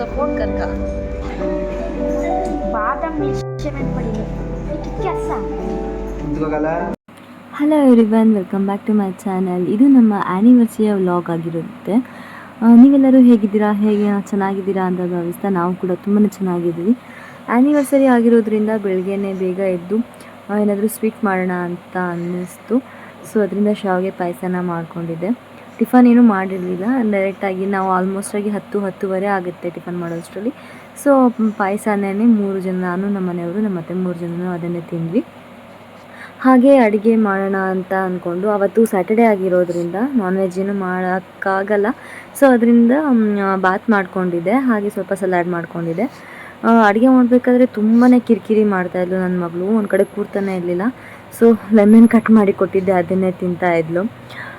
Support कर का बादाम मिल्क पड़ी कैसा hello everyone welcome back to my channel ಇದು ನಮ್ಮ ಆ್ಯನಿವರ್ಸರಿಯ ವ್ಲಾಗ್ ಆಗಿರುತ್ತೆ ಆ, ನೀವೆಲ್ಲರೂ ಹೇಗಿದ್ದೀರಾ ಹೇಗೆ ಚೆನ್ನಾಗಿದ್ದೀರಾ ಅಂತ ಭಾವಿಸ್ತಾ ನಾವು ಕೂಡ ತುಂಬಾ ಚೆನ್ನಾಗಿದ್ದೀವಿ ಆ್ಯನಿವರ್ಸರಿ ಆಗಿರೋದ್ರಿಂದ ಬೆಳಗ್ಗೆನೇ ಬೇಗ ಎದ್ದು ಆ, ಏನಾದರೂ ಸ್ವೀಟ್ ಮಾಡೋಣ ಅಂತ ಅನ್ನಿಸ್ತು ಸೊ ಅದರಿಂದ ಶಾವಿಗೆ ಪಾಯಸನ ಮಾಡ್ಕೊಂಡಿದ್ದೆ ಟಿಫನ್ ಏನೂ ಮಾಡಿರಲಿಲ್ಲ. ಡೈರೆಕ್ಟಾಗಿ ನಾವು ಆಲ್ಮೋಸ್ಟ್ ಆಗಿ ಹತ್ತು ಹತ್ತುವರೆ ಆಗುತ್ತೆ ಟಿಫನ್ ಮಾಡೋಷ್ಟರಲ್ಲಿ. ಸೊ ಪಾಯಸನೇ ಮೂರು ಜನ ನಾನು ನಮ್ಮ ಮನೆಯವರು ನಮ್ಮ ಮತ್ತೆ ಮೂರು ಜನನು ಅದನ್ನೇ ತಿಂದ್ವಿ. ಹಾಗೆ ಅಡುಗೆ ಮಾಡೋಣ ಅಂತ ಅಂದ್ಕೊಂಡು ಅವತ್ತು ಸ್ಯಾಟರ್ಡೇ ಆಗಿರೋದ್ರಿಂದ ನಾನ್ ವೆಜ್ ಏನು ಮಾಡೋಕ್ಕಾಗಲ್ಲ. ಸೊ ಅದರಿಂದ ಬಾತ್ ಮಾಡ್ಕೊಂಡಿದ್ದೆ. ಹಾಗೆ ಸ್ವಲ್ಪ ಸಲಾಡ್ ಮಾಡ್ಕೊಂಡಿದ್ದೆ. ಅಡುಗೆ ಮಾಡಬೇಕಾದ್ರೆ ತುಂಬಾ ಕಿರಿಕಿರಿ ಮಾಡ್ತಾಯಿದ್ಲು ನನ್ನ ಮಗಳು. ಒಂದು ಕಡೆ ಕೂರ್ತಾನೆ ಇರಲಿಲ್ಲ. ಸೊ ಲೆಮನ್ ಕಟ್ ಮಾಡಿ ಕೊಟ್ಟಿದ್ದೆ ಅದನ್ನೇ ತಿಂತಾ ಇದ್ಲು. ಆ,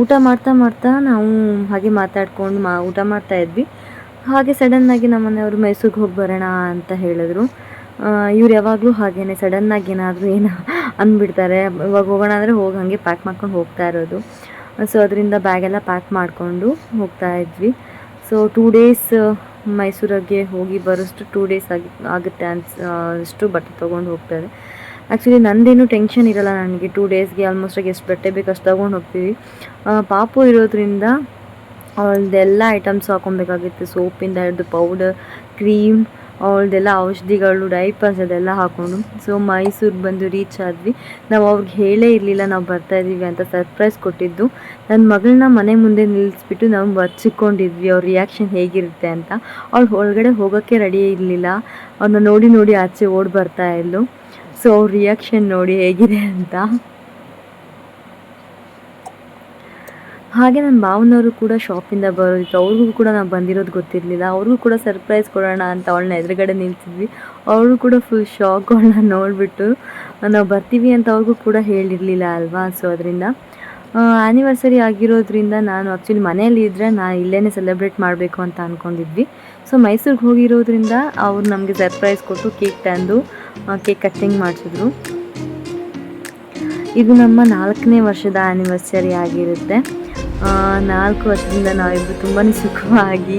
ಊಟ ಮಾಡ್ತಾ ಮಾಡ್ತಾ ನಾವು ಹಾಗೆ ಮಾತಾಡ್ಕೊಂಡು ಮಾ ಊಟ ಮಾಡ್ತಾ ಇದ್ವಿ. ಹಾಗೆ ಸಡನ್ನಾಗಿ ನಮ್ಮ ಮನೆಯವರು ಮೈಸೂರಿಗೆ ಹೋಗಿ ಬರೋಣ ಅಂತ ಹೇಳಿದ್ರು. ಇವ್ರು ಯಾವಾಗಲೂ ಹಾಗೇನೆ ಸಡನ್ನಾಗಿ ಏನಾದರೂ ಏನು ಅಂದ್ಬಿಡ್ತಾರೆ. ಇವಾಗ ಹೋಗೋಣ ಅಂದರೆ ಹೋಗಿ ಹಾಗೆ ಪ್ಯಾಕ್ ಮಾಡ್ಕೊಂಡು ಹೋಗ್ತಾ ಇರೋದು. ಸೊ ಅದರಿಂದ ಬ್ಯಾಗೆಲ್ಲ ಪ್ಯಾಕ್ ಮಾಡಿಕೊಂಡು ಹೋಗ್ತಾ ಇದ್ವಿ. ಸೊ ಟೂ ಡೇಸ್ ಮೈಸೂರಿಗೆ ಹೋಗಿ ಬರೋಷ್ಟು ಟೂ ಡೇಸ್ ಆಗಿ ಆಗುತ್ತೆ ಅನ್ಸ್ ಅಷ್ಟು ಬಟ್ಟೆ ತೊಗೊಂಡು ಹೋಗ್ತಾರೆ ಆ್ಯಕ್ಚುಲಿ ನಂದೇನು ಟೆನ್ಷನ್ ಇರಲ್ಲ ನನಗೆ. ಟೂ ಡೇಸ್ಗೆ ಆಲ್ಮೋಸ್ಟಾಗಿ ಎಷ್ಟು ಬಟ್ಟೆ ಬೇಕು ಅಷ್ಟು ತೊಗೊಂಡು ಹೋಗ್ತೀವಿ. ಪಾಪು ಇರೋದ್ರಿಂದ ಅವಳದೆಲ್ಲ ಐಟಮ್ಸ್ ಹಾಕೊಬೇಕಾಗಿತ್ತು. ಸೋಪಿಂದ ಹಿಡಿದು ಪೌಡರ್ ಕ್ರೀಮ್ ಅವಳದೆಲ್ಲ ಔಷಧಿಗಳು ಡೈಪರ್ಸ್ ಅದೆಲ್ಲ ಹಾಕೊಂಡು. ಸೊ ಮೈಸೂರು ಬಂದು ರೀಚ್ ಆದ್ವಿ. ನಾವು ಅವ್ರಿಗೆ ಹೇಳೇ ಇರಲಿಲ್ಲ, ನಾವು ಬರ್ತಾ ಇದ್ದೀವಿ ಅಂತ ಸರ್ಪ್ರೈಸ್ ಕೊಟ್ಟಿದ್ದು. ನನ್ನ ಮಗಳನ್ನ ಮನೆ ಮುಂದೆ ನಿಲ್ಲಿಸ್ಬಿಟ್ಟು ನಾವು ಬರ್ಚಿಕೊಂಡಿದ್ವಿ. ಅವ್ರ ರಿಯಾಕ್ಷನ್ ಹೇಗಿರುತ್ತೆ ಅಂತ. ಅವಳು ಒಳಗಡೆ ಹೋಗೋಕ್ಕೆ ರೆಡಿ ಇರಲಿಲ್ಲ. ಅವ್ರನ್ನ ನೋಡಿ ನೋಡಿ ಆಚೆ ಓಡಿ ಬರ್ತಾ ಇದ್ಲು. ಸೊ ರಿಯಾಕ್ಷನ್ ನೋಡಿ ಹೇಗಿದೆ ಅಂತ. ಹಾಗೆ ನನ್ನ ಭಾವನವರು ಕೂಡ ಶಾಪಿಂದ ಬರೋದಿತ್ತು. ಅವ್ರಿಗೂ ಕೂಡ ನಾವು ಬಂದಿರೋದು ಗೊತ್ತಿರಲಿಲ್ಲ. ಅವ್ರಿಗೂ ಕೂಡ ಸರ್ಪ್ರೈಸ್ ಕೊಡೋಣ ಅಂತ ಅವಳನ್ನ ಎದುರುಗಡೆ ನಿಲ್ಸಿದ್ವಿ. ಅವ್ರಿಗೂ ಕೂಡ ಫುಲ್ ಶಾಕ್ ಅವಳನ್ನ ನೋಡಿಬಿಟ್ಟು, ನಾವು ಬರ್ತೀವಿ ಅಂತ ಅವ್ರಿಗೂ ಕೂಡ ಹೇಳಿರಲಿಲ್ಲ ಅಲ್ವಾ? ಸೊ ಅದರಿಂದ ಆ್ಯನಿವರ್ಸರಿ ಆಗಿರೋದ್ರಿಂದ ನಾನು ಆ್ಯಕ್ಚುಲಿ ಮನೆಯಲ್ಲಿ ಇದ್ದರೆ ನಾನು ಇಲ್ಲೇ ಸೆಲೆಬ್ರೇಟ್ ಮಾಡಬೇಕು ಅಂತ ಅಂದ್ಕೊಂಡಿದ್ವಿ ಸೊ ಮೈಸೂರಿಗೆ ಹೋಗಿರೋದ್ರಿಂದ ಅವ್ರು ನಮಗೆ ಸರ್ಪ್ರೈಸ್ ಕೊಟ್ಟು ಕೇಕ್ ತಂದು ಕೇಕ್ ಕಟ್ಟಿಂಗ್ ಮಾಡಿಸಿದ್ರು. ಇದು ನಮ್ಮ ನಾಲ್ಕನೇ ವರ್ಷದ ಆ್ಯನಿವರ್ಸರಿ ಆಗಿರುತ್ತೆ. ನಾಲ್ಕು ವರ್ಷದಿಂದ ನಾವಿಬ್ಬರು ತುಂಬಾ ಸುಖವಾಗಿ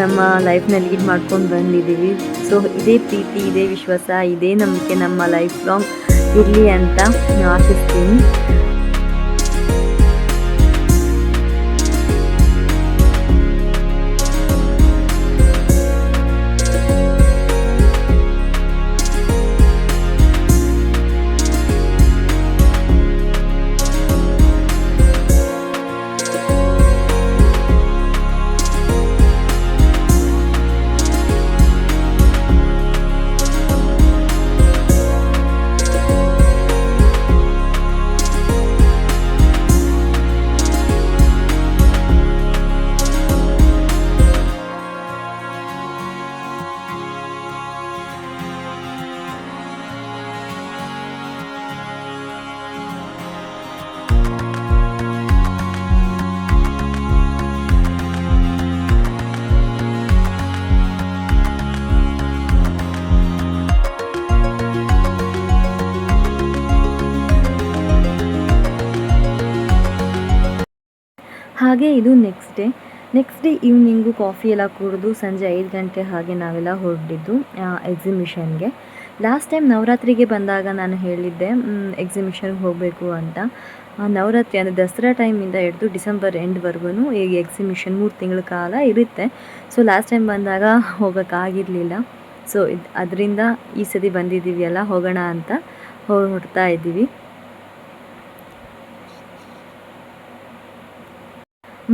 ನಮ್ಮ ಲೈಫ್ನ ಲೀಡ್ ಮಾಡ್ಕೊಂಡು ಬಂದಿದ್ದೀವಿ. ಸೊ ಇದೇ ಪ್ರೀತಿ, ಇದೇ ವಿಶ್ವಾಸ, ಇದೇ ನಂಬಿಕೆ ನಮ್ಮ ಲೈಫ್ ಲಾಂಗ್ ಇರಲಿ ಅಂತ ನಾನು ಆಶಿಸ್ತೀನಿ. ಹಾಗೆ ಇದು next day next day evening coffee ಎಲ್ಲ ಕುಡಿದು ಸಂಜೆ ಐದು ಗಂಟೆ ಹಾಗೆ ನಾವೆಲ್ಲ ಹೊರಟಿದ್ದು ಎಕ್ಸಿಬಿಷನ್ಗೆ ಲಾಸ್ಟ್ ಟೈಮ್ ನವರಾತ್ರಿಗೆ ಬಂದಾಗ ನಾನು ಹೇಳಿದ್ದೆ ಎಕ್ಸಿಬಿಷನ್ಗೆ ಹೋಗಬೇಕು ಅಂತ. ನವರಾತ್ರಿ ಅಂದರೆ ದಸರಾ ಟೈಮಿಂದ ಹಿಡಿದು ಡಿಸೆಂಬರ್ ಎಂಡ್ವರೆಗೂ ಈ ಎಕ್ಸಿಬಿಷನ್ ಮೂರು ತಿಂಗಳ ಕಾಲ ಇರುತ್ತೆ. ಸೊ ಲಾಸ್ಟ್ ಟೈಮ್ ಬಂದಾಗ ಹೋಗೋಕ್ಕಾಗಿರಲಿಲ್ಲ ಸೊ ಇದು, ಅದರಿಂದ ಈ ಸತಿ ಬಂದಿದ್ದೀವಿ ಅಲ್ಲ, ಹೋಗೋಣ ಅಂತ ಹೊರಡ್ತಾ ಇದ್ದೀವಿ.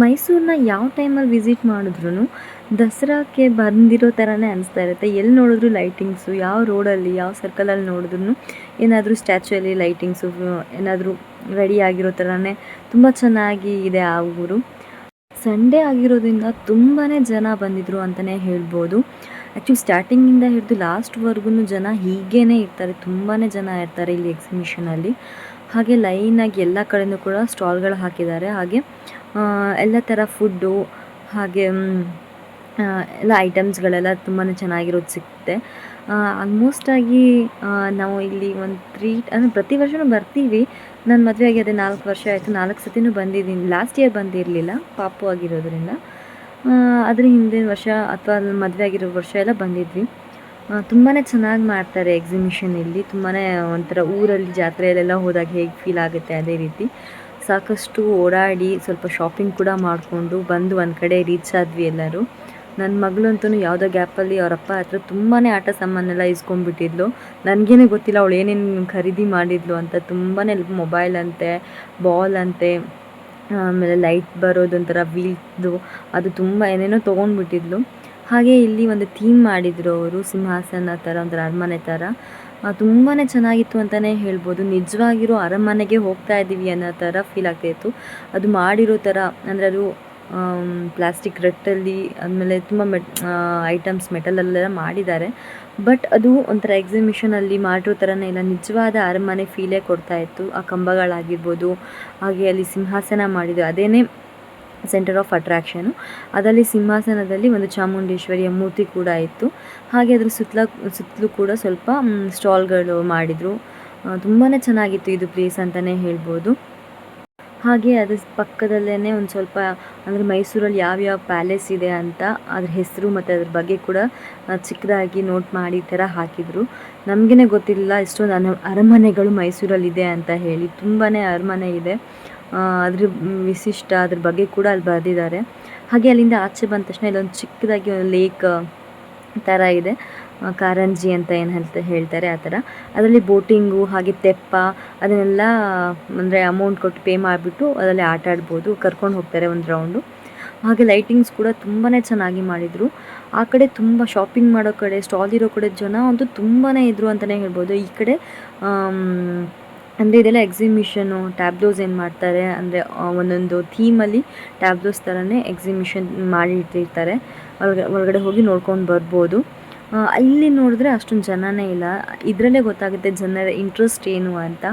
ಮೈಸೂರನ್ನ ಯಾವ ಟೈಮಲ್ಲಿ ವಿಸಿಟ್ ಮಾಡಿದ್ರು ದಸರಾಕ್ಕೆ ಬಂದಿರೋ ಥರನೇ ಅನಿಸ್ತಾ ಇರುತ್ತೆ. ಎಲ್ಲಿ ನೋಡಿದ್ರು ಲೈಟಿಂಗ್ಸು, ಯಾವ ರೋಡಲ್ಲಿ, ಯಾವ ಸರ್ಕಲಲ್ಲಿ ನೋಡಿದ್ರು ಏನಾದರೂ ಅಲ್ಲಿ ಲೈಟಿಂಗ್ಸು, ಏನಾದರೂ ರೆಡಿ ಆಗಿರೋ ಥರನೇ ತುಂಬ ಚೆನ್ನಾಗಿ ಇದೆ ಆ ಊರು. ಸಂಡೇ ಆಗಿರೋದ್ರಿಂದ ತುಂಬಾ ಜನ ಬಂದಿದ್ರು ಅಂತಲೇ ಹೇಳ್ಬೋದು. ಆ್ಯಕ್ಚುಲಿ ಸ್ಟಾರ್ಟಿಂಗಿಂದ ಹಿಡಿದು ಲಾಸ್ಟ್ವರೆಗೂ ಜನ ಹೀಗೇ ಇರ್ತಾರೆ. ತುಂಬಾ ಜನ ಇರ್ತಾರೆ ಇಲ್ಲಿ ಎಕ್ಸಿಬಿಷನಲ್ಲಿ. ಹಾಗೆ ಲೈನಾಗಿ ಎಲ್ಲ ಕಡೆಯೂ ಕೂಡ ಸ್ಟಾಲ್ಗಳು ಹಾಕಿದ್ದಾರೆ. ಹಾಗೆ ಎಲ್ಲ ಥರ ಫುಡ್ಡು ಹಾಗೆ ಎಲ್ಲ ಐಟಮ್ಸ್ಗಳೆಲ್ಲ ತುಂಬಾ ಚೆನ್ನಾಗಿರೋದು ಸಿಗುತ್ತೆ ಆಲ್ಮೋಸ್ಟಾಗಿ ನಾವು ಇಲ್ಲಿ ಒಂದು ತ್ರೀ ಅಂದರೆ ಪ್ರತಿ ವರ್ಷವೂ ಬರ್ತೀವಿ. ನನ್ನ ಮದುವೆ ಆಗಿ ಅದೇ ನಾಲ್ಕು ವರ್ಷ ಆಯಿತು. ನಾಲ್ಕು ಸತಿನೂ ಬಂದಿದ್ದೀನಿ. ಲಾಸ್ಟ್ ಇಯರ್ ಬಂದಿರಲಿಲ್ಲ. ಪಾಪು ಆಗಿರೋದ್ರಿಂದ. ಅದ್ರ ಹಿಂದಿನ ವರ್ಷ ಅಥವಾ ಮದುವೆ ಆಗಿರೋ ವರ್ಷ ಎಲ್ಲ ಬಂದಿದ್ವಿ. ತುಂಬಾ ಚೆನ್ನಾಗಿ ಮಾಡ್ತಾರೆ ಎಕ್ಸಿಬಿಷನ್ ಇಲ್ಲಿ. ತುಂಬಾ ಒಂಥರ ಊರಲ್ಲಿ ಜಾತ್ರೆಯಲ್ಲೆಲ್ಲ ಹೋದಾಗ ಹೇಗೆ ಫೀಲ್ ಆಗುತ್ತೆ ಅದೇ ರೀತಿ. ಸಾಕಷ್ಟು ಓಡಾಡಿ ಸ್ವಲ್ಪ ಶಾಪಿಂಗ್ ಕೂಡ ಮಾಡಿಕೊಂಡು ಬಂದು ಒಂದು ಕಡೆ ರೀಚ್ ಆದ್ವಿ ಎಲ್ಲರೂ. ನನ್ನ ಮಗಳಂತೂ ಯಾವುದೋ ಗ್ಯಾಪಲ್ಲಿ ಅವರಪ್ಪ ಹತ್ರ ತುಂಬಾ ಆಟ ಸಾಮಾನೆಲ್ಲ ಇಸ್ಕೊಂಡ್ಬಿಟ್ಟಿದ್ಲು. ನನಗೇನೆ ಗೊತ್ತಿಲ್ಲ ಅವಳು ಏನೇನು ಖರೀದಿ ಮಾಡಿದ್ಲು ಅಂತ. ತುಂಬಾ ಮೊಬೈಲ್ ಅಂತೆ ಬಾಲ್ ಅಂತೆ, ಆಮೇಲೆ ಲೈಟ್ ಬರೋದೊಂಥರ ವೀಲ್ದು, ಅದು ತುಂಬ ಏನೇನೋ ತೊಗೊಂಡ್ಬಿಟ್ಟಿದ್ಲು. ಹಾಗೆ ಇಲ್ಲಿ ಒಂದು ಥೀಮ್ ಮಾಡಿದರು ಅವರು, ಸಿಂಹಾಸನ ಥರ, ಒಂಥರ ಅರಮನೆ ಥರ. ತುಂಬಾ ಚೆನ್ನಾಗಿತ್ತು ಅಂತಲೇ ಹೇಳ್ಬೋದು. ನಿಜವಾಗಿರೋ ಅರಮನೆಗೆ ಹೋಗ್ತಾ ಇದ್ದೀವಿ ಅನ್ನೋ ಥರ ಫೀಲ್ ಆಗ್ತಾಯಿತ್ತು ಅದು ಮಾಡಿರೋ ಥರ ಅಂದರೆ ಅದು ಪ್ಲಾಸ್ಟಿಕ್ ರಟ್ಟಲ್ಲಿ ಆಮೇಲೆ ತುಂಬ ಮೆಟ್ ಐಟಮ್ಸ್ ಮೆಟಲಲ್ಲೆಲ್ಲ ಮಾಡಿದ್ದಾರೆ. ಬಟ್ ಅದು ಒಂಥರ ಎಕ್ಸಿಬಿಷನಲ್ಲಿ ಮಾಡಿರೋ ಥರನೇ ಇಲ್ಲ. ನಿಜವಾದ ಅರಮನೆ ಫೀಲೇ ಕೊಡ್ತಾ ಇತ್ತು. ಆ ಕಂಬಗಳಾಗಿರ್ಬೋದು, ಹಾಗೆ ಅಲ್ಲಿ ಸಿಂಹಾಸನ ಮಾಡಿದ್ದು ಅದೇನೇ ಸೆಂಟರ್ ಆಫ್ ಅಟ್ರಾಕ್ಷನು ಅದರಲ್ಲಿ ಸಿಂಹಾಸನದಲ್ಲಿ ಒಂದು ಚಾಮುಂಡೇಶ್ವರಿಯ ಮೂರ್ತಿ ಕೂಡ ಇತ್ತು. ಹಾಗೆ ಅದರ ಸುತ್ತಲ, ಸುತ್ತಲೂ ಕೂಡ ಸ್ವಲ್ಪ ಸ್ಟಾಲ್ಗಳು ಮಾಡಿದರು. ತುಂಬಾ ಚೆನ್ನಾಗಿತ್ತು ಇದು ಪ್ಲೇಸ್ ಅಂತಲೇ ಹೇಳ್ಬೋದು. ಹಾಗೆ ಅದ್ರ ಪಕ್ಕದಲ್ಲೇ ಒಂದು ಸ್ವಲ್ಪ, ಅಂದರೆ ಮೈಸೂರಲ್ಲಿ ಯಾವ್ಯಾವ ಪ್ಯಾಲೇಸ್ ಇದೆ ಅಂತ ಅದ್ರ ಹೆಸರು ಮತ್ತು ಅದ್ರ ಬಗ್ಗೆ ಕೂಡ ಚಿಕ್ಕದಾಗಿ ನೋಟ್ ಮಾಡಿ ಥರ ಹಾಕಿದರು. ನಮಗೇ ಗೊತ್ತಿಲ್ಲ ಇಷ್ಟೊಂದು ಅನ, ಅರಮನೆಗಳು ಮೈಸೂರಲ್ಲಿದೆ ಅಂತ ಹೇಳಿ. ತುಂಬಾ ಅರಮನೆ ಇದೆ. ಅದ್ರ ವಿಶಿಷ್ಟ ಅದ್ರ ಬಗ್ಗೆ ಕೂಡ ಅಲ್ಲಿ ಬರೆದಿದ್ದಾರೆ. ಹಾಗೆ ಅಲ್ಲಿಂದ ಆಚೆ ಬಂದ ತಕ್ಷಣ ಇಲ್ಲೊಂದು ಚಿಕ್ಕದಾಗಿ ಒಂದು ಲೇಕ್ ಥರ ಇದೆ. ಕಾರಂಜಿ ಅಂತ ಏನು ಅಂತ ಹೇಳ್ತಾರೆ ಆ ಥರ ಅದರಲ್ಲಿ ಬೋಟಿಂಗು ಹಾಗೆ ತೆಪ್ಪ, ಅದನ್ನೆಲ್ಲ, ಅಂದರೆ ಅಮೌಂಟ್ ಕೊಟ್ಟು ಪೇ ಮಾಡಿಬಿಟ್ಟು ಅದರಲ್ಲಿ ಆಟ ಆಡ್ಬೋದು, ಕರ್ಕೊಂಡು ಹೋಗ್ತಾರೆ ಒಂದು ರೌಂಡು. ಹಾಗೆ ಲೈಟಿಂಗ್ಸ್ ಕೂಡ ತುಂಬಾ ಚೆನ್ನಾಗಿ ಮಾಡಿದರು. ಆ ಕಡೆ ತುಂಬ ಶಾಪಿಂಗ್ ಮಾಡೋ ಕಡೆ ಸ್ಟಾಲ್ ಇರೋ ಕಡೆ ಜನ ಅಂತೂ ತುಂಬಾ ಇದ್ದರು ಅಂತಲೇ ಹೇಳ್ಬೋದು. ಈ ಕಡೆ ಅಂದರೆ ಇದೆಲ್ಲ ಎಕ್ಸಿಬಿಷನು ಟ್ಯಾಬ್ಲೋಸ್ ಏನು ಮಾಡ್ತಾರೆ, ಅಂದರೆ ಒಂದೊಂದು ಥೀಮಲ್ಲಿ ಟ್ಯಾಬ್ಲೋಸ್ ಥರನೇ ಎಕ್ಸಿಬಿಷನ್ ಮಾಡಿ ಇಟ್ಟಿರ್ತಾರೆ. ಒಳಗೆ, ಒಳಗಡೆ ಹೋಗಿ ನೋಡ್ಕೊಂಡು ಬರ್ಬೋದು. ಇಲ್ಲಿ ನೋಡಿದ್ರೆ ಅಷ್ಟೊಂದು ಜನನೇ ಇಲ್ಲ. ಇದರಲ್ಲೇ ಗೊತ್ತಾಗುತ್ತೆ ಜನರ ಇಂಟ್ರೆಸ್ಟ್ ಏನು ಅಂತ.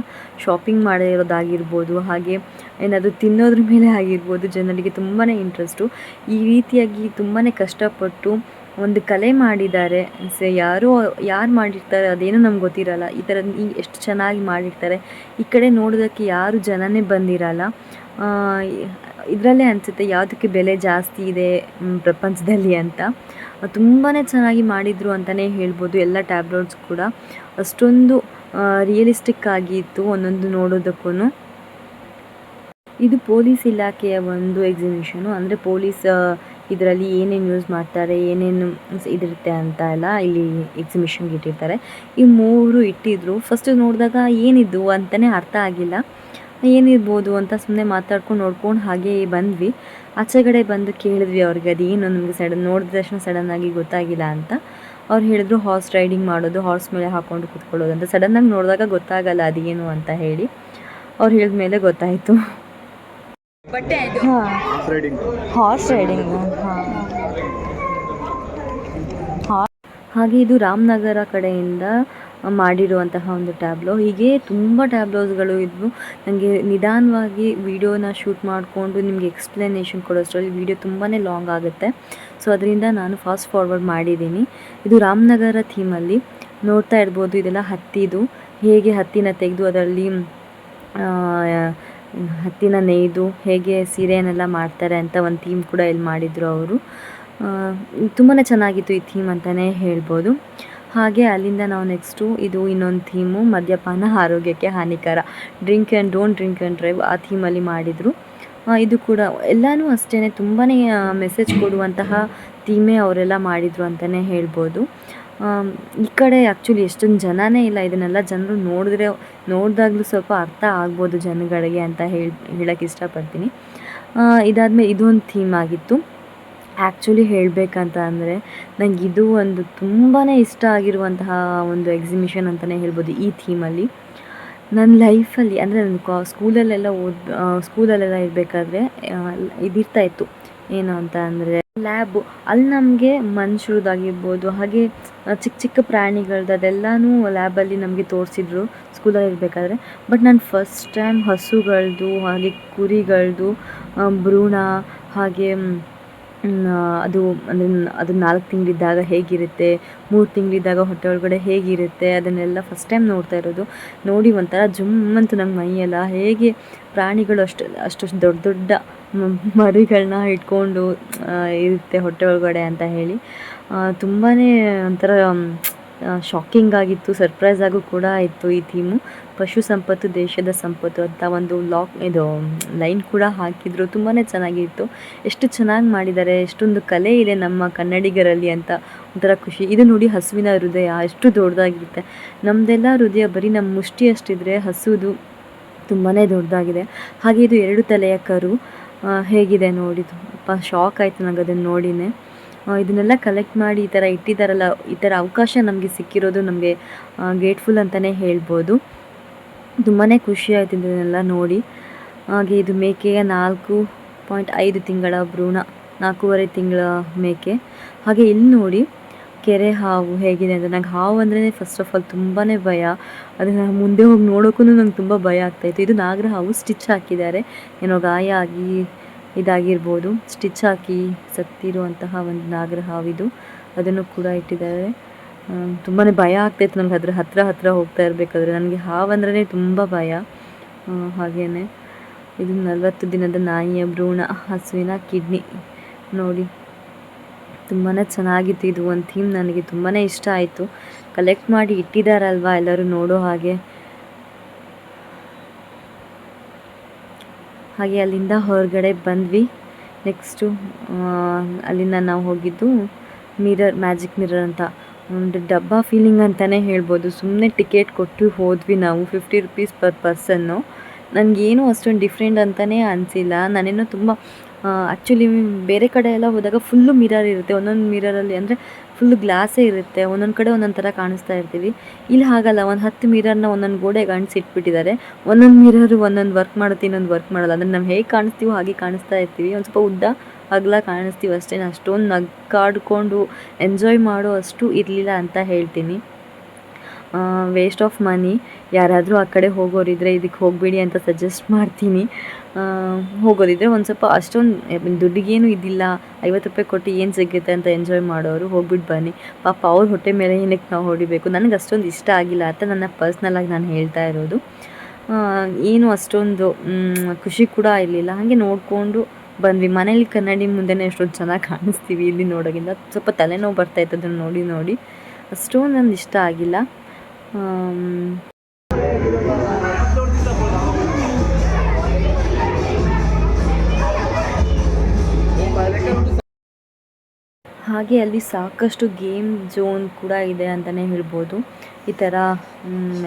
ಶಾಪಿಂಗ್ ಮಾಡಿರೋದಾಗಿರ್ಬೋದು, ಹಾಗೆ ಏನಾದರೂ ತಿನ್ನೋದ್ರ ಮೇಲೆ ಆಗಿರ್ಬೋದು, ಜನರಿಗೆ ತುಂಬಾ ಇಂಟ್ರೆಸ್ಟು ಈ ರೀತಿಯಾಗಿ ತುಂಬಾ ಕಷ್ಟಪಟ್ಟು ಒಂದು ಕಲೆ ಮಾಡಿದ್ದಾರೆ. ಸೊ, ಯಾರು ಯಾರು ಮಾಡಿರ್ತಾರೆ ಅದೇನೂ ನಮ್ಗೆ ಗೊತ್ತಿರಲ್ಲ. ಈ ಥರ ಎಷ್ಟು ಚೆನ್ನಾಗಿ ಮಾಡಿರ್ತಾರೆ. ಈ ಕಡೆ ನೋಡೋದಕ್ಕೆ ಯಾರು ಜನನೇ ಬಂದಿರಲ್ಲ. ಇದರಲ್ಲೇ ಅನಿಸುತ್ತೆ, ಯಾವುದಕ್ಕೆ ಬೆಲೆ ಜಾಸ್ತಿ ಇದೆ ಪ್ರಪಂಚದಲ್ಲಿ ಅಂತ. ತುಂಬಾ ಚೆನ್ನಾಗಿ ಮಾಡಿದರು ಅಂತಲೇ ಹೇಳ್ಬೋದು, ಎಲ್ಲ ಟ್ಯಾಬ್ಲೆಟ್ಸ್ ಕೂಡ. ಅಷ್ಟೊಂದು ರಿಯಲಿಸ್ಟಿಕ್ ಆಗಿತ್ತು ಒಂದೊಂದು ನೋಡೋದಕ್ಕೂ ಇದು ಪೊಲೀಸ್ ಇಲಾಖೆಯ ಒಂದು ಎಕ್ಸಿಬಿಷನು ಅಂದರೆ ಪೊಲೀಸ್ ಇದರಲ್ಲಿ ಏನೇನು ಯೂಸ್ ಮಾಡ್ತಾರೆ, ಏನೇನು ಇದಿರುತ್ತೆ ಅಂತ ಎಲ್ಲ ಇಲ್ಲಿ ಎಕ್ಸಿಬಿಷನ್ಗೆ ಇಟ್ಟಿರ್ತಾರೆ. ಈ ಮೂರು ಇಟ್ಟಿದ್ರು. ಫಸ್ಟ್ ನೋಡಿದಾಗ ಏನಿದ್ದು ಅಂತಲೇ ಅರ್ಥ ಆಗಿಲ್ಲ. ಏನಿರ್ಬೋದು ಅಂತ ಸುಮ್ಮನೆ ಮಾತಾಡ್ಕೊಂಡು ನೋಡ್ಕೊಂಡು ಹಾಗೆ ಬಂದ್ವಿ. ಆಚೆಗಡೆ ಬಂದು ಕೇಳಿದ್ವಿ ಅವ್ರಿಗೆ ಅದೇನು ನಮಗೆ ಸಡನ್ ನೋಡಿದ ತಕ್ಷಣ ಸಡನ್ನಾಗಿ ಗೊತ್ತಾಗಿಲ್ಲ ಅಂತ. ಅವ್ರು ಹೇಳಿದ್ರು ಹಾರ್ಸ್ ರೈಡಿಂಗ್ ಮಾಡೋದು ಹಾರ್ಸ್ ಮೇಲೆ ಹಾಕ್ಕೊಂಡು ಕೂತ್ಕೊಳ್ಳೋದು ಅಂತ. ಸಡನ್ನಾಗಿ ನೋಡಿದಾಗ ಗೊತ್ತಾಗಲ್ಲ ಅದೇನು ಅಂತ ಹೇಳಿ ಅವ್ರು ಹೇಳಿದ ಮೇಲೆ ಗೊತ್ತಾಯಿತು. ಹಾಂ. ಹಾರ್ಸ್ ರೈಡಿಂಗ್ ಹಾಂ. ಹಾಗೆ ಇದು ರಾಮನಗರ ಕಡೆಯಿಂದ ಮಾಡಿರುವಂತಹ ಒಂದು ಟ್ಯಾಬ್ಲೋ ಹೀಗೆ ತುಂಬ ಟ್ಯಾಬ್ಲೋಸ್ಗಳು ಇದ್ವು. ನನಗೆ ನಿಧಾನವಾಗಿ ವೀಡಿಯೋನ ಶೂಟ್ ಮಾಡಿಕೊಂಡು ನಿಮಗೆ ಎಕ್ಸ್ಪ್ಲನೇಷನ್ ಕೊಡೋಷ್ಟರಲ್ಲಿ ವೀಡಿಯೋ ತುಂಬಾ ಲಾಂಗ್ ಆಗುತ್ತೆ. ಸೊ ಅದರಿಂದ ನಾನು ಫಾಸ್ಟ್ ಫಾರ್ವರ್ಡ್ ಮಾಡಿದ್ದೀನಿ. ಇದು ರಾಮನಗರ ಥೀಮಲ್ಲಿ ನೋಡ್ತಾ ಇರ್ಬೋದು, ಇದೆಲ್ಲ ಹತ್ತಿದು. ಹೇಗೆ ಹತ್ತಿನ ತೆಗೆದು ಅದರಲ್ಲಿ ಹತ್ತಿನ ನೇಯ್ದು ಹೇಗೆ ಸೀರೆಯನ್ನೆಲ್ಲ ಮಾಡ್ತಾರೆ ಅಂತ ಒಂದು ಥೀಮ್ ಕೂಡ ಇಲ್ಲಿ ಮಾಡಿದರು ಅವರು. ತುಂಬಾ ಚೆನ್ನಾಗಿತ್ತು ಈ ಥೀಮ್ ಅಂತಲೇ ಹೇಳ್ಬೋದು. ಹಾಗೆ ಅಲ್ಲಿಂದ ನಾವು ನೆಕ್ಸ್ಟು ಇದು ಇನ್ನೊಂದು ಥೀಮು ಮದ್ಯಪಾನ ಆರೋಗ್ಯಕ್ಕೆ ಹಾನಿಕರ. Drink and don't drink and drive ಆ ಥೀಮಲ್ಲಿ ಮಾಡಿದರು. ಇದು ಕೂಡ ಎಲ್ಲನೂ ಅಷ್ಟೇ ತುಂಬಾ ಮೆಸೇಜ್ ಕೊಡುವಂತಹ ಥೀಮೇ ಅವರೆಲ್ಲ ಮಾಡಿದರು ಅಂತಲೇ ಹೇಳ್ಬೋದು. ಈ ಕಡೆ ಆ್ಯಕ್ಚುಲಿ ಎಷ್ಟೊಂದು ಜನನೇ ಇಲ್ಲ, ಇದನ್ನೆಲ್ಲ ಜನರು ನೋಡಿದ್ರೆ, ನೋಡಿದಾಗಲೂ ಸ್ವಲ್ಪ ಅರ್ಥ ಆಗ್ಬೋದು ಜನಗಳಿಗೆ ಅಂತ ಹೇಳಿ ಹೇಳೋಕ್ಕೆ ಇಷ್ಟಪಡ್ತೀನಿ. ಇದಾದಮೇಲೆ ಇದೊಂದು ಥೀಮ್ ಆಗಿತ್ತು. ಆ್ಯಕ್ಚುಲಿ ಹೇಳಬೇಕಂತ ಅಂದರೆ ನಂಗೆ ಇದು ಒಂದು ತುಂಬಾ ಇಷ್ಟ ಆಗಿರುವಂತಹ ಒಂದು ಎಕ್ಸಿಬಿಷನ್ ಅಂತಲೇ ಹೇಳ್ಬೋದು ಈ ಥೀಮಲ್ಲಿ ನನ್ನ ಲೈಫಲ್ಲಿ ಅಂದರೆ ನನ್ನ ಕಾ ಸ್ಕೂಲಲ್ಲೆಲ್ಲ ಓದ್ ಸ್ಕೂಲಲ್ಲೆಲ್ಲ ಇರಬೇಕಾದ್ರೆ ಇದಿರ್ತಾ ಇತ್ತು. ಏನು ಅಂತ ಅಂದರೆ ಲ್ಯಾಬು ಅಲ್ಲಿ ನಮಗೆ ಮನುಷ್ಯರದ್ದಾಗಿರ್ಬೋದು ಹಾಗೆ ಚಿಕ್ಕ ಚಿಕ್ಕ ಪ್ರಾಣಿಗಳದ್ದು ಅದೆಲ್ಲನೂ ಲ್ಯಾಬಲ್ಲಿ ನಮಗೆ ತೋರಿಸಿದ್ರು ಸ್ಕೂಲಲ್ಲಿ ಇರಬೇಕಾದ್ರೆ. ಬಟ್ ನಾನು ಫಸ್ಟ್ ಟೈಮ್ ಹಸುಗಳದ್ದು ಹಾಗೆ ಕುರಿಗಳದ್ದು ಭ್ರೂಣ, ಹಾಗೆ ಅದು ಅಂದರೆ ಅದು ನಾಲ್ಕು ತಿಂಗಳಿದ್ದಾಗ ಹೇಗಿರುತ್ತೆ, ಮೂರು ತಿಂಗಳಿದ್ದಾಗ ಹೊಟ್ಟೆ ಒಳಗಡೆ ಹೇಗಿರುತ್ತೆ, ಅದನ್ನೆಲ್ಲ ಫಸ್ಟ್ ಟೈಮ್ ನೋಡ್ತಾ ಇರೋದು. ನೋಡಿ ಒಂಥರ ಜುಮ್ ನಂಗೆ ಮೈಯೆಲ್ಲ ಹೇಗೆ ಪ್ರಾಣಿಗಳು ಅಷ್ಟು ಅಷ್ಟು ದೊಡ್ಡ ದೊಡ್ಡ ಮರಿಗಳನ್ನ ಇಟ್ಕೊಂಡು ಇರುತ್ತೆ ಹೊಟ್ಟೆ ಒಳಗಡೆ ಅಂತ ಹೇಳಿ. ತುಂಬಾ ಒಂಥರ ಶಾಕಿಂಗ್ ಆಗಿತ್ತು ಸರ್ಪ್ರೈಸ್ ಆಗು ಕೂಡ ಇತ್ತು ಈ ಥೀಮು ಪಶು ಸಂಪತ್ತು, ದೇಶದ ಸಂಪತ್ತು ಅಂತ ಒಂದು ಲಾಕ್ ಇದು ಲೈನ್ ಕೂಡ ಹಾಕಿದ್ರು. ತುಂಬಾ ಚೆನ್ನಾಗಿತ್ತು. ಎಷ್ಟು ಚೆನ್ನಾಗಿ ಮಾಡಿದ್ದಾರೆ, ಎಷ್ಟೊಂದು ಕಲೆ ಇದೆ ನಮ್ಮ ಕನ್ನಡಿಗರಲ್ಲಿ ಅಂತ ಒಂಥರ ಖುಷಿ. ಇದು ನೋಡಿ ಹಸುವಿನ ಹೃದಯ ಎಷ್ಟು ದೊಡ್ಡದಾಗಿರುತ್ತೆ. ನಮ್ಮದೆಲ್ಲ ಹೃದಯ ಬರೀ ನಮ್ಮ ಮುಷ್ಟಿ ಅಷ್ಟಿದ್ರೆ ಹಸುದು ತುಂಬಾ ದೊಡ್ಡದಾಗಿದೆ. ಹಾಗೆ ಇದು ಎರಡು ತಲೆಯ ಕರು ಹೇಗಿದೆ ನೋಡಿ. ತುಂಬ ಶಾಕ್ ಆಯಿತು ನನಗೆ ಅದನ್ನು ನೋಡಿನೇ. ಇದನ್ನೆಲ್ಲ ಕಲೆಕ್ಟ್ ಮಾಡಿ ಈ ಥರ ಇಟ್ಟಿದ್ದಾರಲ್ಲ ಈ ಥರ ಅವಕಾಶ ನಮಗೆ ಸಿಕ್ಕಿರೋದು ನಮಗೆ ಗೇಟ್ಫುಲ್ ಅಂತಲೇ ಹೇಳ್ಬೋದು. ತುಂಬಾ ಖುಷಿ ಆಯಿತು ಇದನ್ನೆಲ್ಲ ನೋಡಿ. ಹಾಗೆ ಇದು ಮೇಕೆಯ ನಾಲ್ಕು ಪಾಯಿಂಟ್ ಐದು ತಿಂಗಳ ಭ್ರೂಣ, ನಾಲ್ಕೂವರೆ ತಿಂಗಳ ಮೇಕೆ. ಹಾಗೆ ಇಲ್ಲಿ ನೋಡಿ, ಕೆರೆ ಹಾವು ಹೇಗಿದೆ ಅಂತ. ನಂಗೆ ಹಾವು ಅಂದ್ರೆ ಫಸ್ಟ್ ಆಫ್ ಆಲ್ ತುಂಬಾ ಭಯ. ಅದನ್ನು ಮುಂದೆ ಹೋಗಿ ನೋಡೋಕ್ಕೂ ನಂಗೆ ತುಂಬ ಭಯ ಆಗ್ತಾಯಿತ್ತು ಇದು ನಾಗರ ಹಾವು ಸ್ಟಿಚ್ ಹಾಕಿದ್ದಾರೆ. ಏನೋ ಗಾಯ ಆಗಿ ಇದಾಗಿರ್ಬೋದು. ಸ್ಟಿಚ್ ಹಾಕಿ ಸತ್ತಿರುವಂತಹ ಒಂದು ನಾಗರ ಹಾವಿದು ಅದನ್ನು ಕೂಡ ಇಟ್ಟಿದ್ದಾರೆ. ತುಂಬಾ ಭಯ ಆಗ್ತಾಯಿತ್ತು ನನಗೆ ಅದ್ರ ಹತ್ರ ಹತ್ರ ಹೋಗ್ತಾ ಇರಬೇಕಾದ್ರೆ ನನಗೆ ಹಾವಂದ್ರೆ ತುಂಬ ಭಯ. ಹಾಗೇ ಇದು ನಲವತ್ತು ದಿನದ ನಾಯಿಯ ಭ್ರೂಣ, ಹಸುವಿನ ಕಿಡ್ನಿ. ನೋಡಿ. ತುಂಬಾ ಚೆನ್ನಾಗಿತ್ತು ಇದು. ಒಂದು ಥೀಮ್ ನನಗೆ ತುಂಬಾ ಇಷ್ಟ ಆಯಿತು. ಕಲೆಕ್ಟ್ ಮಾಡಿ ಇಟ್ಟಿದ್ದಾರಲ್ವಾ ಎಲ್ಲರೂ ನೋಡೋ ಹಾಗೆ. ಹಾಗೆ ಅಲ್ಲಿಂದ ಹೊರಗಡೆ ಬಂದ್ವಿ. ನೆಕ್ಸ್ಟು ಅಲ್ಲಿಂದ ನಾವು ಹೋಗಿದ್ದು ಮಿರರ್ ಮ್ಯಾಜಿಕ್ ಮಿರರ್ ಅಂತ. ಒಂದು ಡಬ್ಬ ಫೀಲಿಂಗ್ ಅಂತಲೇ ಹೇಳ್ಬೋದು. ಸುಮ್ಮನೆ ಟಿಕೆಟ್ ಕೊಟ್ಟು ಹೋದ್ವಿ ನಾವು ಫಿಫ್ಟಿ ರುಪೀಸ್ ಪರ್ ಪರ್ಸನ್ನು ನನಗೇನು ಅಷ್ಟೊಂದು ಡಿಫ್ರೆಂಟ್ ಅಂತಲೇ ಅನಿಸಿಲ್ಲ. ನಾನೇನೋ ತುಂಬ ಆ್ಯಕ್ಚುಲಿ ಬೇರೆ ಕಡೆ ಎಲ್ಲ ಹೋದಾಗ ಫುಲ್ಲು ಮಿರರ್ ಇರುತ್ತೆ. ಒಂದೊಂದು ಮಿರರಲ್ಲಿ ಅಂದರೆ ಫುಲ್ಲು ಗ್ಲಾಸೇ ಇರುತ್ತೆ. ಒಂದೊಂದು ಕಡೆ ಒಂದೊಂದು ಥರ ಕಾಣಿಸ್ತಾ ಇರ್ತೀವಿ. ಇಲ್ಲಿ ಹಾಗಲ್ಲ, ಒಂದು ಹತ್ತು ಮಿರರ್ನ ಒಂದೊಂದು ಗೋಡೆಗೆ ಅಂಟಿಸಿಟ್ಬಿಟ್ಟಿದ್ದಾರೆ ಒಂದೊಂದು ಮಿರರು ಒಂದೊಂದು ವರ್ಕ್ ಮಾಡುತ್ತೆ, ಇನ್ನೊಂದು ವರ್ಕ್ ಮಾಡಲ್ಲ. ಅಂದರೆ ನಾವು ಹೇಗೆ ಕಾಣಿಸ್ತೀವೋ ಹಾಗೆ ಕಾಣಿಸ್ತಾ ಇರ್ತೀವಿ. ಒಂದು ಸ್ವಲ್ಪ ಉದ್ದ, ಅಗಲ ಕಾಣಿಸ್ತೀವಿ ಅಷ್ಟೇ ಅಷ್ಟೊಂದು ನಗ್ಗಾಡ್ಕೊಂಡು ಎಂಜಾಯ್ ಮಾಡೋ ಅಷ್ಟು ಇರಲಿಲ್ಲ ಅಂತ ಹೇಳ್ತೀನಿ. ವೇಸ್ಟ್ ಆಫ್ ಮನಿ ಯಾರಾದರೂ ಆ ಕಡೆ ಹೋಗೋರಿದ್ರೆ ಇದಕ್ಕೆ ಹೋಗಬೇಡಿ ಅಂತ ಸಜೆಸ್ಟ್ ಮಾಡ್ತೀನಿ. ಹೋಗೋದಿದ್ರೆ ಒಂದು ಸ್ವಲ್ಪ ಅಷ್ಟೊಂದು ದುಡ್ಡಿಗೇನು ಇದಿಲ್ಲ. ಐವತ್ತು ರೂಪಾಯಿ ಕೊಟ್ಟು ಏನು ಸಿಗುತ್ತೆ ಅಂತ ಎಂಜಾಯ್ ಮಾಡೋರು ಹೋಗ್ಬಿಟ್ಟು ಬನ್ನಿ. ಪಾಪ ಅವ್ರ ಹೊಟ್ಟೆ ಮೇಲೆ ಏನಕ್ಕೆ ನಾವು ಹೊಡಿಬೇಕು? ನನಗೆ ಅಷ್ಟೊಂದು ಇಷ್ಟ ಆಗಿಲ್ಲ ಅಂತ ನನ್ನ ಪರ್ಸ್ನಲಾಗಿ ನಾನು ಹೇಳ್ತಾ ಇರೋದು. ಏನು ಅಷ್ಟೊಂದು ಖುಷಿ ಕೂಡ ಇರಲಿಲ್ಲ. ಹಾಗೆ ನೋಡಿಕೊಂಡು ಬಂದ್ವಿ. ಮನೇಲಿ ಕನ್ನಡಿ ಮುಂದೆನೇ ಎಷ್ಟೊಂದು ಚೆನ್ನಾಗಿ ಕಾಣಿಸ್ತೀವಿ ಇಲ್ಲಿ ನೋಡೋಕ್ಕಿಂತ. ಸ್ವಲ್ಪ ತಲೆನೋವು ಬರ್ತಾಯಿತ್ತು ಅದನ್ನು ನೋಡಿ ನೋಡಿ. ಅಷ್ಟೊಂದು ನನ್ನ ಇಷ್ಟ ಆಗಿಲ್ಲ. ಹಾಗೆ ಅಲ್ಲಿ ಸಾಕಷ್ಟು ಗೇಮ್ ಝೋನ್ ಕೂಡ ಇದೆ ಅಂತಲೇ ಹೇಳ್ಬೋದು. ಈ ಥರ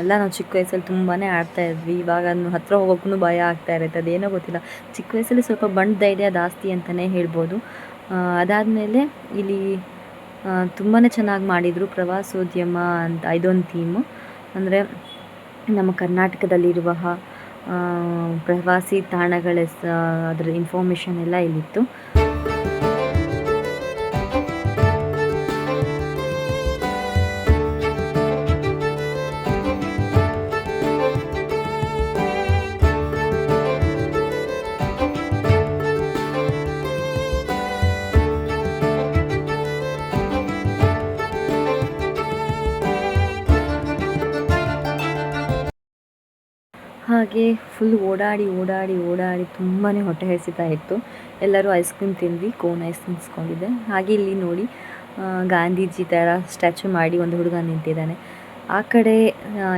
ಎಲ್ಲ ನಾವು ಚಿಕ್ಕ ವಯಸ್ಸಲ್ಲಿ ತುಂಬಾ ಆಡ್ತಾ ಇದ್ವಿ. ಇವಾಗ ಹತ್ತಿರ ಹೋಗೋಕ್ಕೂ ಭಯ ಆಗ್ತಾ ಇರುತ್ತೆ. ಅದೇನೋ ಗೊತ್ತಿಲ್ಲ. ಚಿಕ್ಕ ವಯಸ್ಸಲ್ಲಿ ಸ್ವಲ್ಪ ಬಂಡ್ ಧೈರ್ಯ ಜಾಸ್ತಿ ಅಂತಲೇ ಹೇಳ್ಬೋದು. ಅದಾದಮೇಲೆ ಇಲ್ಲಿ ತುಂಬಾ ಚೆನ್ನಾಗಿ ಮಾಡಿದರು ಪ್ರವಾಸೋದ್ಯಮ ಅಂತ, ಇದೊಂದು ಥೀಮು ಅಂದರೆ ನಮ್ಮ ಕರ್ನಾಟಕದಲ್ಲಿರುವ ಪ್ರವಾಸಿ ತಾಣಗಳ ಸ ಅದರ ಇನ್ಫಾರ್ಮೇಷನ್ ಎಲ್ಲ ಇಲ್ಲಿತ್ತು. ಹಾಗೆ ಫುಲ್ ಓಡಾಡಿ ಓಡಾಡಿ ಓಡಾಡಿ ತುಂಬಾ ಹೊಟ್ಟೆ ಹೆಸಿತಾ ಇತ್ತು. ಎಲ್ಲರೂ ಐಸ್ ಕ್ರೀಮ್ ತಿಂದ್ವಿ ಕೋನ್ ಐಸ್ ತಿನ್ಸ್ಕೊಂಡಿದ್ದೆ ಹಾಗೆ ಇಲ್ಲಿ ನೋಡಿ ಗಾಂಧೀಜಿ ಥರ ಸ್ಟ್ಯಾಚು ಮಾಡಿ ಒಂದು ಹುಡುಗ ನಿಂತಿದ್ದಾನೆ. ಆ ಕಡೆ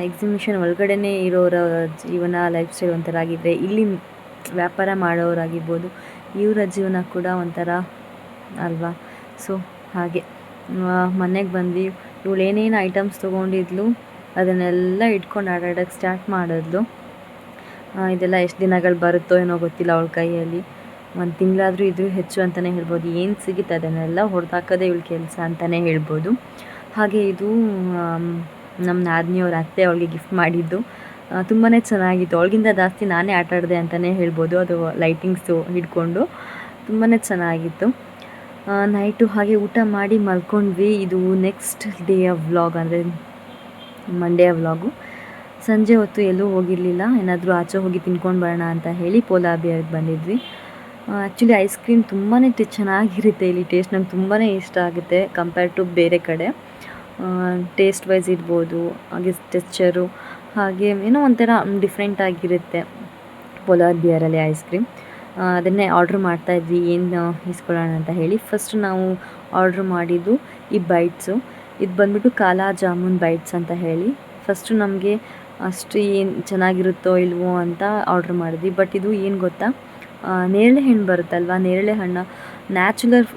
ಎಕ್ಸಿಬಿಷನ್ ಒಳಗಡೆನೇ ಇರೋರ ಜೀವನ ಲೈಫ್ ಸ್ಟೈಲ್ ಒಂಥರ ಆಗಿದ್ದರೆ ಇಲ್ಲಿ ವ್ಯಾಪಾರ ಮಾಡೋರಾಗಿರ್ಬೋದು, ಇವರ ಜೀವನ ಕೂಡ ಒಂಥರ ಅಲ್ವಾ? ಸೊ ಹಾಗೆ ಮನೆಗೆ ಬಂದ್ವಿ. ಇವಳು ಏನೇನು ಐಟಮ್ಸ್ ತೊಗೊಂಡಿದ್ಲು, ಅದನ್ನೆಲ್ಲ ಇಟ್ಕೊಂಡು ಆಟಾಡೋಕ್ಕೆ ಸ್ಟಾರ್ಟ್ ಮಾಡಿದ್ಲು. ಇದೆಲ್ಲ ಎಷ್ಟು ದಿನಗಳು ಬರುತ್ತೋ ಏನೋ ಗೊತ್ತಿಲ್ಲ ಅವಳ ಕೈಯಲ್ಲಿ. ಒಂದು ತಿಂಗಳಾದರೂ ಇದ್ರೂ ಹೆಚ್ಚು ಅಂತಲೇ ಹೇಳ್ಬೋದು. ಏನು ಸಿಗುತ್ತೆ ಅದನ್ನೆಲ್ಲ ಹೊಡೆದಾಕೋದೇ ಇವಳ ಕೆಲಸ ಅಂತಲೇ ಹೇಳ್ಬೋದು. ಹಾಗೆ ಇದು ನಮ್ಮ ನಾದಿನಿಯವ್ರ ಅತ್ತೆ ಅವಳಿಗೆ ಗಿಫ್ಟ್ ಮಾಡಿದ್ದು. ತುಂಬಾ ಚೆನ್ನಾಗಿತ್ತು. ಅವಳಿಗಿಂತ ಜಾಸ್ತಿ ನಾನೇ ಆಟ ಆಡಿದೆ ಅಂತಲೇ ಹೇಳ್ಬೋದು. ಅದು ಲೈಟಿಂಗ್ಸು ಹಿಡ್ಕೊಂಡು. ತುಂಬಾ ಚೆನ್ನಾಗಿತ್ತು. ನೈಟು ಹಾಗೆ ಊಟ ಮಾಡಿ ಮಲ್ಕೊಂಡ್ವಿ. ಇದು ನೆಕ್ಸ್ಟ್ ಡೇ ವ್ಲಾಗ್ ಅಂದರೆ ಮಂಡೇ ವ್ಲಾಗು ಸಂಜೆ ಹೊತ್ತು ಎಲ್ಲೂ ಹೋಗಿರಲಿಲ್ಲ. ಏನಾದರೂ ಆಚೆ ಹೋಗಿ ತಿನ್ಕೊಂಡು ಬರೋಣ ಅಂತ ಹೇಳಿ ಪೋಲಾ ಬಿಯರ್ಗೆ ಬಂದಿದ್ವಿ. ಆ್ಯಕ್ಚುಲಿ ಐಸ್ ಕ್ರೀಮ್ ತುಂಬಾ ಚೆನ್ನಾಗಿರುತ್ತೆ. ಇಲ್ಲಿ ಟೇಸ್ಟ್ ನಂಗೆ ತುಂಬಾ ಇಷ್ಟ ಆಗುತ್ತೆ ಕಂಪೇರ್ ಟು ಬೇರೆ ಕಡೆ. ಟೇಸ್ಟ್ ವೈಸ್ ಇರ್ಬೋದು, ಹಾಗೆ ಟೆಕ್ಸ್ಚರು ಹಾಗೆ ಏನೋ ಒಂಥರ ಡಿಫ್ರೆಂಟ್ ಆಗಿರುತ್ತೆ ಪೋಲಾರ್ ಬಿಯರಲ್ಲಿ ಐಸ್ ಕ್ರೀಮ್ ಅದನ್ನೇ ಆರ್ಡ್ರ್ ಮಾಡ್ತಾ ಇದ್ವಿ. ಏನು ಇಸ್ಕೊಳ್ಳೋಣ ಅಂತ ಹೇಳಿ. ಫಸ್ಟ್ ನಾವು ಆರ್ಡ್ರ್ ಮಾಡಿದ್ದು ಈ ಬೈಟ್ಸು ಇದು ಬಂದ್ಬಿಟ್ಟು ಕಾಲಾ ಜಾಮೂನ್ ಬೈಟ್ಸ್ ಅಂತ ಹೇಳಿ. ಫಸ್ಟು ನಮಗೆ ಅಷ್ಟು ಏನು ಚೆನ್ನಾಗಿರುತ್ತೋ ಇಲ್ವೋ ಅಂತ ಆರ್ಡ್ರ್ ಮಾಡಿದ್ವಿ. ಬಟ್ ಇದು ಏನು ಗೊತ್ತಾ? ನೇರಳೆ ಹಣ್ಣು ಬರುತ್ತಲ್ವ? ನೇರಳೆ ಹಣ್ಣು ನ್ಯಾಚುರಲ್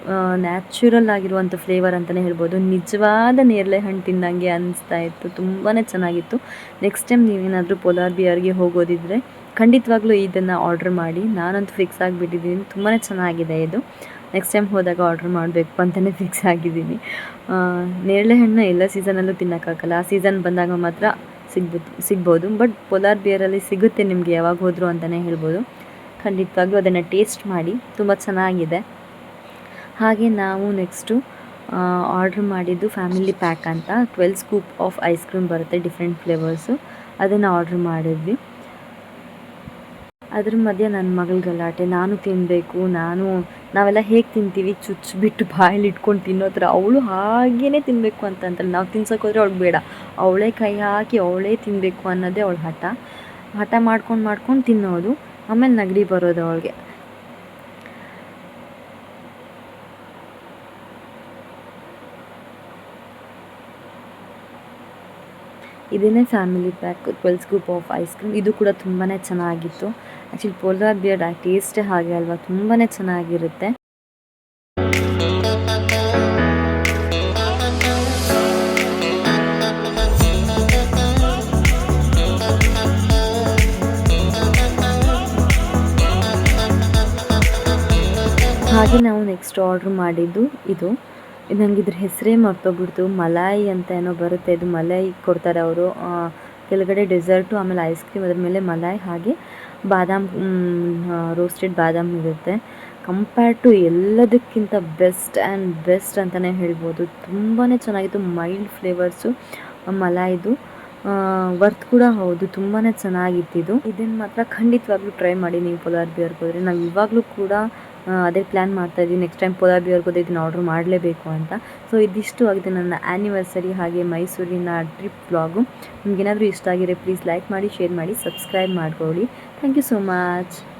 ನ್ಯಾಚುರಲ್ ಆಗಿರುವಂಥ ಫ್ಲೇವರ್ ಅಂತಲೇ ಹೇಳ್ಬೋದು. ನಿಜವಾದ ನೇರಳೆ ಹಣ್ಣು ತಿಂದಂಗೆ ಅನಿಸ್ತಾ ಇತ್ತು. ತುಂಬಾ ಚೆನ್ನಾಗಿತ್ತು. ನೆಕ್ಸ್ಟ್ ಟೈಮ್ ನೀವೇನಾದರೂ ಪೋಲಾರ್ ಬಿಯರ್ಗೆ ಹೋಗೋದಿದ್ರೆ ಖಂಡಿತವಾಗ್ಲೂ ಇದನ್ನು ಆರ್ಡ್ರ್ ಮಾಡಿ. ನಾನಂತೂ ಫಿಕ್ಸ್ ಆಗಿಬಿಟ್ಟಿದ್ದೀನಿ. ತುಂಬಾ ಚೆನ್ನಾಗಿದೆ ಇದು. ನೆಕ್ಸ್ಟ್ ಟೈಮ್ ಹೋದಾಗ ಆರ್ಡ್ರ್ ಮಾಡಬೇಕು ಅಂತಲೇ ಫಿಕ್ಸ್ ಆಗಿದ್ದೀನಿ. ನೇರಳೆ ಹಣ್ಣು ಎಲ್ಲ ಸೀಸನಲ್ಲೂ ತಿನ್ನೋಕ್ಕಾಗಲ್ಲ. ಆ ಸೀಸನ್ ಬಂದಾಗ ಮಾತ್ರ ಸಿಗ್ಬೋದು ಸಿಗ್ಬೋದು. ಬಟ್ ಪೋಲಾರ್ ಬಿಯರಲ್ಲಿ ಸಿಗುತ್ತೆ ನಿಮಗೆ ಯಾವಾಗ ಹೋದರೂ ಅಂತಲೇ ಹೇಳ್ಬೋದು. ಖಂಡಿತವಾಗ್ಲೂ ಅದನ್ನು ಟೇಸ್ಟ್ ಮಾಡಿ. ತುಂಬ ಚೆನ್ನಾಗಿದೆ. ಹಾಗೆ ನಾವು ನೆಕ್ಸ್ಟು ಆರ್ಡ್ರ್ ಮಾಡಿದ್ದು ಫ್ಯಾಮಿಲಿ ಪ್ಯಾಕ್ ಅಂತ. Twelve scoop of ice cream ಬರುತ್ತೆ ಡಿಫ್ರೆಂಟ್ ಫ್ಲೇವರ್ಸು ಅದನ್ನು ಆರ್ಡ್ರ್ ಮಾಡಿದ್ವಿ. ಅದ್ರ ಮಧ್ಯೆ ನನ್ನ ಮಗಳ ಗಲಾಟೆ, ನಾನು ತಿನ್ನಬೇಕು ನಾನು, ನಾವೆಲ್ಲ ಹೇಗೆ ತಿಂತೀವಿ? ಚುಚ್ಚಿಬಿಟ್ಟು ಬಾಯಲ್ಲಿ ಇಟ್ಕೊಂಡು ತಿನ್ನೋ ಥರ ಅವಳು ಹಾಗೇ ತಿನ್ನಬೇಕು ಅಂತ ಅಂತಾಳೆ. ನಾವು ತಿನ್ಸೋಕೆ ಅವಳು ಬೇಡ. ಅವಳೇ ಕೈ ಹಾಕಿ ಅವಳೇ ತಿನ್ನಬೇಕು ಅನ್ನೋದೇ ಅವಳು ಹಠ. ಹಠ ಮಾಡ್ಕೊಂಡು ಮಾಡ್ಕೊಂಡು ತಿನ್ನೋದು, ಆಮೇಲೆ ನಗಡಿ ಬರೋದು ಅವಳಿಗೆ. ಇದನ್ನೇ family pack twelve scoop of ice cream. ಇದು ಕೂಡ ತುಂಬಾ ಚೆನ್ನಾಗಿತ್ತು. ಆ್ಯಕ್ಚುಲಿ ಪೋಲಾರ್ ಬಿಯರ್ಡ್ ಆ ಟೇಸ್ಟೇ ಹಾಗೆ ಅಲ್ವಾ ತುಂಬಾ ಚೆನ್ನಾಗಿರುತ್ತೆ. ಹಾಗೆ ನಾವು ನೆಕ್ಸ್ಟ್ ಆರ್ಡ್ರ್ ಮಾಡಿದ್ದು ಇದು. ನನಗೆ ಇದ್ರ ಹೆಸರೇ ಮರ್ತೋಗ್ಬಿಡ್ತು. ಮಲಾಯಿ ಅಂತ ಏನೋ ಬರುತ್ತೆ. ಇದು ಮಲಾಯಿ ಕೊಡ್ತಾರೆ ಅವರು. ಕೆಳಗಡೆ ಡೆಸರ್ಟು ಆಮೇಲೆ ಐಸ್ ಕ್ರೀಮ್ ಅದ್ರ ಮೇಲೆ ಮಲಾಯಿ ಹಾಗೆ ಬಾದಾಮ್ ರೋಸ್ಟೆಡ್ ಬಾದಾಮ್ ಇರುತ್ತೆ. ಕಂಪೇರ್ಡ್ ಟು ಎಲ್ಲದಕ್ಕಿಂತ ಬೆಸ್ಟ್ ಆ್ಯಂಡ್ ಬೆಸ್ಟ್ ಅಂತಲೇ ಹೇಳ್ಬೋದು. ತುಂಬಾ ಚೆನ್ನಾಗಿತ್ತು ಮೈಲ್ಡ್ ಫ್ಲೇವರ್ಸು ಮಲಾಯಿದು. ವರ್ತ್ ಕೂಡ ಹೌದು ತುಂಬಾ ಚೆನ್ನಾಗಿತ್ತಿದು ಇದನ್ನು ಮಾತ್ರ ಖಂಡಿತವಾಗ್ಲೂ ಟ್ರೈ ಮಾಡಿ ನೀವು ಪೋಲಾರ್ ಬಿಯರ್ಗೆ ಹೋದರೆ. ನಾವು ಇವಾಗಲೂ ಕೂಡ ಅದೇ ಪ್ಲ್ಯಾನ್ ಮಾಡ್ತಾ ಇದ್ದೀವಿ. ನೆಕ್ಸ್ಟ್ ಟೈಮ್ ಪೋಲಾರ್ ಬಿಯರ್ಗೆ ಹೋದ್ರೆ ಇದನ್ನು ಆರ್ಡ್ರ್ ಮಾಡಲೇಬೇಕು ಅಂತ. ಸೊ ಇದಿಷ್ಟು ಆಗಿದೆ ನನ್ನ ಆ್ಯನಿವರ್ಸರಿ ಹಾಗೆ ಮೈಸೂರಿನ ಟ್ರಿಪ್ ಬ್ಲಾಗು ನಿಮ್ಗೆ ಏನಾದರೂ ಇಷ್ಟ ಆಗಿದ್ರೆ ಪ್ಲೀಸ್ ಲೈಕ್ ಮಾಡಿ ಶೇರ್ ಮಾಡಿ ಸಬ್ಸ್ಕ್ರೈಬ್ ಮಾಡ್ಕೊಳ್ಳಿ. Thank you so much.